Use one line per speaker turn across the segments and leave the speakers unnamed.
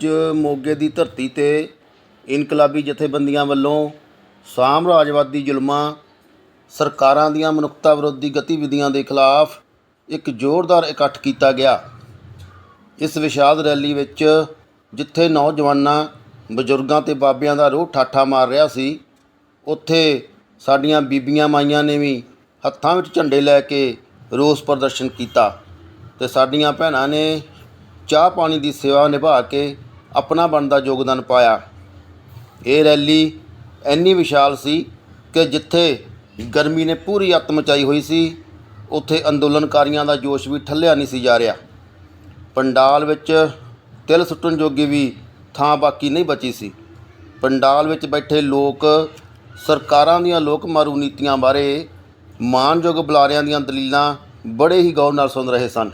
ਅੱਜ ਮੋਗੇ ਦੀ ਧਰਤੀ ਤੇ ਇਨਕਲਾਬੀ ਜਥੇਬੰਦੀਆਂ ਵੱਲੋਂ ਸਾਮਰਾਜਵਾਦੀ ਜ਼ੁਲਮਾਂ ਸਰਕਾਰਾਂ ਦੀਆਂ ਮਨੁੱਖਤਾ ਵਿਰੋਧੀ ਗਤੀਵਿਧੀਆਂ ਦੇ ਖਿਲਾਫ ਇੱਕ ਜ਼ੋਰਦਾਰ ਇਕੱਠ ਕੀਤਾ ਗਿਆ। ਇਸ ਵਿਸ਼ਾਲ ਰੈਲੀ ਵਿੱਚ ਜਿੱਥੇ ਨੌਜਵਾਨਾਂ, ਬਜ਼ੁਰਗਾਂ ਤੇ ਬਾਬਿਆਂ ਦਾ ਰੋਹ ਠਾਠਾ ਮਾਰ ਰਿਹਾ ਸੀ, ਉੱਥੇ ਸਾਡੀਆਂ ਬੀਬੀਆਂ ਮਾਈਆਂ ਨੇ ਵੀ ਹੱਥਾਂ ਵਿੱਚ ਝੰਡੇ ਲੈ ਕੇ ਰੋਸ ਪ੍ਰਦਰਸ਼ਨ ਕੀਤਾ ਤੇ ਸਾਡੀਆਂ ਭੈਣਾਂ ਨੇ ਚਾਹ ਪਾਣੀ ਦੀ ਸੇਵਾ ਨਿਭਾ ਕੇ ਆਪਣਾ ਬਣਦਾ ਯੋਗਦਾਨ ਪਾਇਆ। ਇਹ ਰੈਲੀ ਇੰਨੀ ਵਿਸ਼ਾਲ ਸੀ ਕਿ ਜਿੱਥੇ ਗਰਮੀ ਨੇ ਪੂਰੀ ਅੱਤ ਮਚਾਈ ਹੋਈ ਸੀ, ਉੱਥੇ ਅੰਦੋਲਨਕਾਰੀਆਂ ਦਾ ਜੋਸ਼ ਵੀ ਠੱਲਿਆ ਨਹੀਂ ਸੀ ਜਾ ਰਿਹਾ। ਪੰਡਾਲ ਵਿੱਚ ਤਿਲ ਸੁੱਟਣ ਜੋਗੀ ਵੀ ਥਾਂ ਬਾਕੀ ਨਹੀਂ ਬਚੀ ਸੀ। ਪੰਡਾਲ ਵਿੱਚ ਬੈਠੇ ਲੋਕ ਸਰਕਾਰਾਂ ਦੀਆਂ ਲੋਕ ਮਾਰੂ ਨੀਤੀਆਂ ਬਾਰੇ ਮਾਨਯੋਗ ਬੁਲਾਰਿਆਂ ਦੀਆਂ ਦਲੀਲਾਂ ਬੜੇ ਹੀ ਗੌਰ ਨਾਲ ਸੁਣ ਰਹੇ ਸਨ।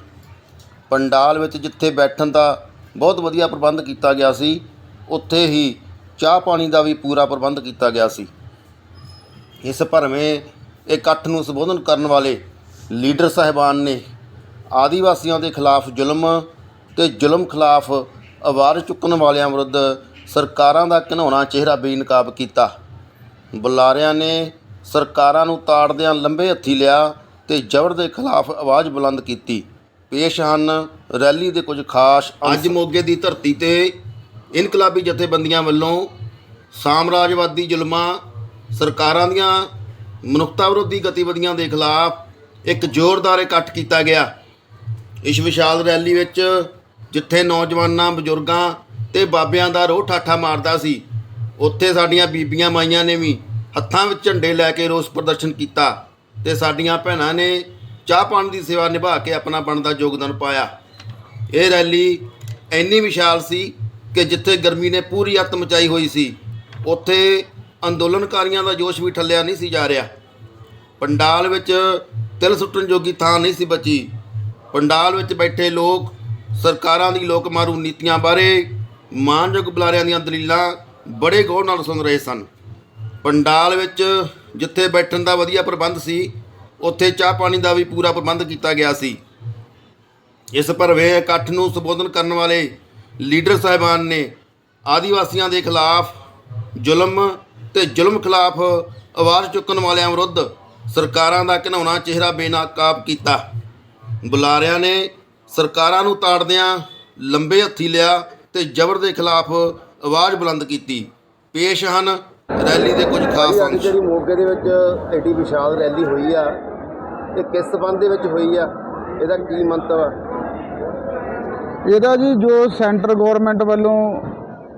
ਪੰਡਾਲ ਵਿੱਚ ਜਿੱਥੇ ਬੈਠਣ ਦਾ ਬਹੁਤ ਵਧੀਆ ਪ੍ਰਬੰਧ ਕੀਤਾ ਗਿਆ ਸੀ। ਉੱਥੇ ਹੀ ਚਾਹ ਪਾਣੀ ਦਾ ਵੀ ਪੂਰਾ ਪ੍ਰਬੰਧ ਕੀਤਾ ਗਿਆ ਸੀ। ਇਸ ਭਰਵੇਂ ਇਕੱਠ ਨੂੰ ਸੰਬੋਧਨ ਕਰਨ ਵਾਲੇ ਲੀਡਰ ਸਾਹਿਬਾਨ ਨੇ ਆਦੀਵਾਸੀਆਂ ਦੇ ਖਿਲਾਫ ਜ਼ੁਲਮ ਤੇ ਜ਼ੁਲਮ ਖਿਲਾਫ ਆਵਾਜ਼ ਚੁੱਕਣ ਵਾਲਿਆਂ ਵਿਰੁੱਧ ਸਰਕਾਰਾਂ ਦਾ ਘਿਨਾਉਣਾ ਚਿਹਰਾ ਬੇਨਕਾਬ ਕੀਤਾ। ਬੁਲਾਰਿਆਂ ਨੇ ਸਰਕਾਰਾਂ ਨੂੰ ਤਾੜਦਿਆਂ ਲੰਬੇ ਹੱਥੀ ਲਿਆ ਤੇ ਜ਼ਬਰ ਦੇ ਖਿਲਾਫ ਆਵਾਜ਼ ਬੁਲੰਦ ਕੀਤੀ। ਪੇਸ਼ ਹਨ। ਰੈਲੀ ਦੇ ਕੁਝ ਖਾਸ ਅੱਜ ਮੋਗੇ ਦੀ ਧਰਤੀ ਤੇ ਇਨਕਲਾਬੀ ਜਥੇਬੰਦੀਆਂ ਵੱਲੋਂ ਸਾਮਰਾਜਵਾਦੀ ਜ਼ੁਲਮਾਂ ਸਰਕਾਰਾਂ ਦੀਆਂ ਮਨੁੱਖਤਾ ਵਿਰੋਧੀ ਗਤੀਵਿਧੀਆਂ ਦੇ ਖਿਲਾਫ ਇੱਕ ਜ਼ੋਰਦਾਰ ਇਕੱਠ ਕੀਤਾ ਗਿਆ। ਇਸ ਵਿਸ਼ਾਲ ਰੈਲੀ ਵਿੱਚ ਜਿੱਥੇ ਨੌਜਵਾਨਾਂ, ਬਜ਼ੁਰਗਾਂ ਤੇ ਬਾਬਿਆਂ ਦਾ ਰੋਹ ਠਾਠਾ ਮਾਰਦਾ ਸੀ, ਉੱਥੇ ਸਾਡੀਆਂ ਬੀਬੀਆਂ ਮਾਈਆਂ ਨੇ ਵੀ ਹੱਥਾਂ ਵਿੱਚ ਝੰਡੇ ਲੈ ਕੇ ਰੋਸ ਪ੍ਰਦਰਸ਼ਨ ਕੀਤਾ ਤੇ ਸਾਡੀਆਂ ਭੈਣਾਂ ਨੇ ਚਾਹ ਪਾਣੀ ਦੀ ਸੇਵਾ ਨਿਭਾ ਕੇ ਆਪਣਾ ਬਣਦਾ ਯੋਗਦਾਨ ਪਾਇਆ। ਇਹ ਰੈਲੀ ਇੰਨੀ ਵਿਸ਼ਾਲ ਸੀ ਕਿ ਜਿੱਥੇ ਗਰਮੀ ਨੇ ਪੂਰੀ ਅੱਤ ਮਚਾਈ ਹੋਈ ਸੀ, ਉੱਥੇ ਅੰਦੋਲਨਕਾਰੀਆਂ ਦਾ ਜੋਸ਼ ਵੀ ਠੱਲਿਆ ਨਹੀਂ ਸੀ ਜਾ ਰਿਹਾ। ਪੰਡਾਲ ਵਿੱਚ ਤਿਲ ਸੁੱਟਣ ਜੋਗੀ ਥਾਂ ਨਹੀਂ ਸੀ ਬਚੀ। ਪੰਡਾਲ ਵਿੱਚ ਬੈਠੇ ਲੋਕ ਸਰਕਾਰਾਂ ਦੀ ਲੋਕ ਮਾਰੂ ਨੀਤੀਆਂ ਬਾਰੇ ਮਾਨਯੋਗ ਬੁਲਾਰਿਆਂ ਦੀਆਂ ਦਲੀਲਾਂ ਬੜੇ ਗੌਰ ਨਾਲ ਸੁਣ ਰਹੇ ਸਨ। ਪੰਡਾਲ ਵਿੱਚ ਜਿੱਥੇ ਬੈਠਣ ਦਾ ਵਧੀਆ ਪ੍ਰਬੰਧ ਸੀ ਉੱਥੇ ਚਾਹ ਪਾਣੀ ਦਾ ਵੀ ਪੂਰਾ ਪ੍ਰਬੰਧ ਕੀਤਾ ਗਿਆ ਸੀ। ਇਸ ਭਰਵੇਂ ਇਕੱਠ ਨੂੰ ਸੰਬੋਧਨ ਕਰਨ ਵਾਲੇ ਲੀਡਰ ਸਾਹਿਬਾਨ ਨੇ ਆਦੀਵਾਸੀਆਂ ਦੇ ਖਿਲਾਫ ਜ਼ੁਲਮ ਤੇ ਜ਼ੁਲਮ ਖਿਲਾਫ ਆਵਾਜ਼ ਚੁੱਕਣ ਵਾਲਿਆਂ ਵਿਰੁੱਧ ਸਰਕਾਰਾਂ ਦਾ ਘਿਨਾਉਣਾ ਚਿਹਰਾ ਬੇਨਾਕਾਬ ਕੀਤਾ। ਬੁਲਾਰਿਆਂ ਨੇ ਸਰਕਾਰਾਂ ਨੂੰ ਤਾੜਦਿਆਂ ਲੰਬੇ ਹੱਥੀ ਲਿਆ ਤੇ ਜ਼ਬਰ ਦੇ ਖਿਲਾਫ ਆਵਾਜ਼ ਬੁਲੰਦ ਕੀਤੀ। ਪੇਸ਼ ਹਨ ਰੈਲੀ ਦੇ ਕੁਝ ਖਾਸ ਅੰਸ਼।
ਜਿਹੜੀ ਮੋਗੇ ਦੇ ਵਿੱਚ ਐਡੀ ਵਿਸ਼ਾਲ ਰੈਲੀ ਹੋਈ ਆ ਇਹ ਕਿਸ ਸਬੰਧ ਦੇ ਵਿੱਚ ਹੋਈ ਆ ਇਹਦਾ ਕੀ ਮੰਤਵ ਆ?
ਇਹਦਾ ਜੀ ਜੋ ਸੈਂਟਰ ਗਵਰਨਮੈਂਟ ਵੱਲੋਂ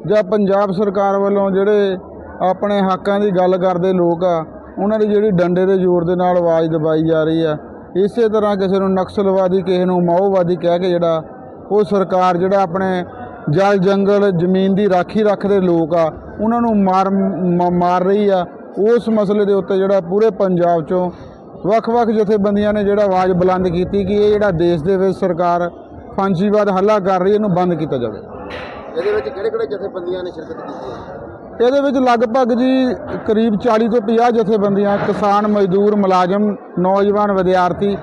ਜਾਂ ਪੰਜਾਬ ਸਰਕਾਰ ਵੱਲੋਂ ਜਿਹੜੇ ਆਪਣੇ ਹੱਕਾਂ ਦੀ ਗੱਲ ਕਰਦੇ ਲੋਕ ਆ ਉਹਨਾਂ ਦੀ ਜਿਹੜੀ ਡੰਡੇ ਦੇ ਜ਼ੋਰ ਦੇ ਨਾਲ ਆਵਾਜ਼ ਦਬਾਈ ਜਾ ਰਹੀ ਆ ਇਸੇ ਤਰ੍ਹਾਂ ਕਿਸੇ ਨੂੰ ਨਕਸਲਵਾਦੀ ਕਿਸੇ ਨੂੰ ਮਾਓਵਾਦੀ ਕਹਿ ਕੇ ਜਿਹੜਾ ਉਹ ਸਰਕਾਰ ਜਿਹੜਾ ਆਪਣੇ ਜਲ ਜੰਗਲ ਜ਼ਮੀਨ ਦੀ ਰਾਖੀ ਰੱਖਦੇ ਲੋਕ ਆ ਉਹਨਾਂ ਨੂੰ ਮਾਰ ਮਾਰ ਰਹੀ ਆ। ਉਸ ਮਸਲੇ ਦੇ ਉੱਤੇ ਜਿਹੜਾ ਪੂਰੇ ਪੰਜਾਬ 'ਚੋਂ ਵੱਖ-ਵੱਖ ਜਥੇਬੰਦੀਆਂ ਨੇ ਜਿਹੜਾ ਆਵਾਜ਼ ਬੁਲੰਦ ਕੀਤੀ ਕਿ ਇਹ ਜਿਹੜਾ ਦੇਸ਼ ਦੇ ਵਿੱਚ ਸਰਕਾਰ ਫਾਂਸੀਵਾਦ ਹੱਲਾ ਕਰ ਰਹੀ ਇਹਨੂੰ ਬੰਦ ਕੀਤਾ ਜਾਵੇ।
ਇਹਦੇ ਵਿੱਚ ਕਿਹੜੇ ਕਿਹੜੇ ਜਥੇਬੰਦੀਆਂ ਨੇ ਸ਼ਿਰਕਤ ਕੀਤੀ
ਇਹਦੇ ਵਿੱਚ ਲਗਭਗ ਜੀ ਕਰੀਬ 40 ਤੋਂ 50 ਜਥੇਬੰਦੀਆਂ ਕਿਸਾਨ ਮਜ਼ਦੂਰ ਮੁਲਾਜ਼ਮ ਨੌਜਵਾਨ ਵਿਦਿਆਰਥੀ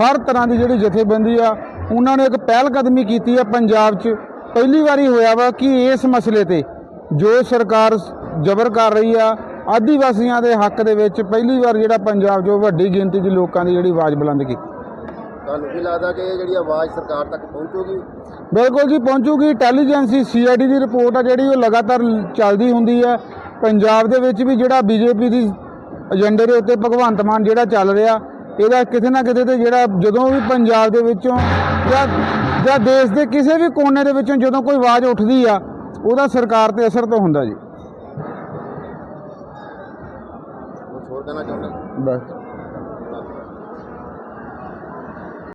ਹਰ ਤਰ੍ਹਾਂ ਦੀ ਜਿਹੜੀ ਜਥੇਬੰਦੀ ਆ ਉਹਨਾਂ ਨੇ ਇੱਕ ਪਹਿਲ ਕਦਮੀ ਕੀਤੀ ਆ ਪੰਜਾਬ 'ਚ। ਪਹਿਲੀ ਵਾਰੀ ਹੋਇਆ ਵਾ ਕਿ ਇਸ ਮਸਲੇ ਤੇ ਜੋ ਸਰਕਾਰ ਜ਼ਬਰ ਕਰ ਰਹੀ ਆ ਆਦੀਵਾਸੀਆਂ ਦੇ ਹੱਕ ਦੇ ਵਿੱਚ ਪਹਿਲੀ ਵਾਰ ਜਿਹੜਾ ਪੰਜਾਬ 'ਚੋਂ ਵੱਡੀ ਗਿਣਤੀ 'ਚ ਲੋਕਾਂ ਦੀ ਜਿਹੜੀ ਆਵਾਜ਼ ਬੁਲੰਦ ਕੀਤੀ।
ਤੁਹਾਨੂੰ ਕੀ ਲੱਗਦਾ ਕਿ ਇਹ ਜਿਹੜੀ ਆਵਾਜ਼ ਸਰਕਾਰ ਤੱਕ ਪਹੁੰਚੂਗੀ?
ਬਿਲਕੁਲ ਜੀ ਪਹੁੰਚੂਗੀ। ਇੰਟੈਲੀਜੈਂਸੀ ਸੀਆਈਡੀ ਦੀ ਰਿਪੋਰਟ ਆ ਜਿਹੜੀ ਉਹ ਲਗਾਤਾਰ ਚੱਲਦੀ ਹੁੰਦੀ ਹੈ ਪੰਜਾਬ ਦੇ ਵਿੱਚ ਵੀ ਜਿਹੜਾ ਬੀਜੇਪੀ ਦੀ ਏਜੰਡੇ ਦੇ ਉੱਤੇ ਭਗਵੰਤ ਮਾਨ ਜਿਹੜਾ ਚੱਲ ਰਿਹਾ ਇਹਦਾ ਕਿਤੇ ਨਾ ਕਿਤੇ ਤੇ ਜਿਹੜਾ ਜਦੋਂ ਵੀ ਪੰਜਾਬ ਦੇ ਵਿੱਚੋਂ ਜਾਂ ਜਾਂ ਦੇਸ਼ ਦੇ ਕਿਸੇ ਵੀ ਕੋਨੇ ਦੇ ਵਿੱਚੋਂ ਜਦੋਂ ਕੋਈ ਆਵਾਜ਼ ਉੱਠਦੀ ਆ ਉਹਦਾ ਸਰਕਾਰ ਤੇ ਅਸਰ ਤਾਂ ਹੁੰਦਾ ਜੀ। ਬਸ।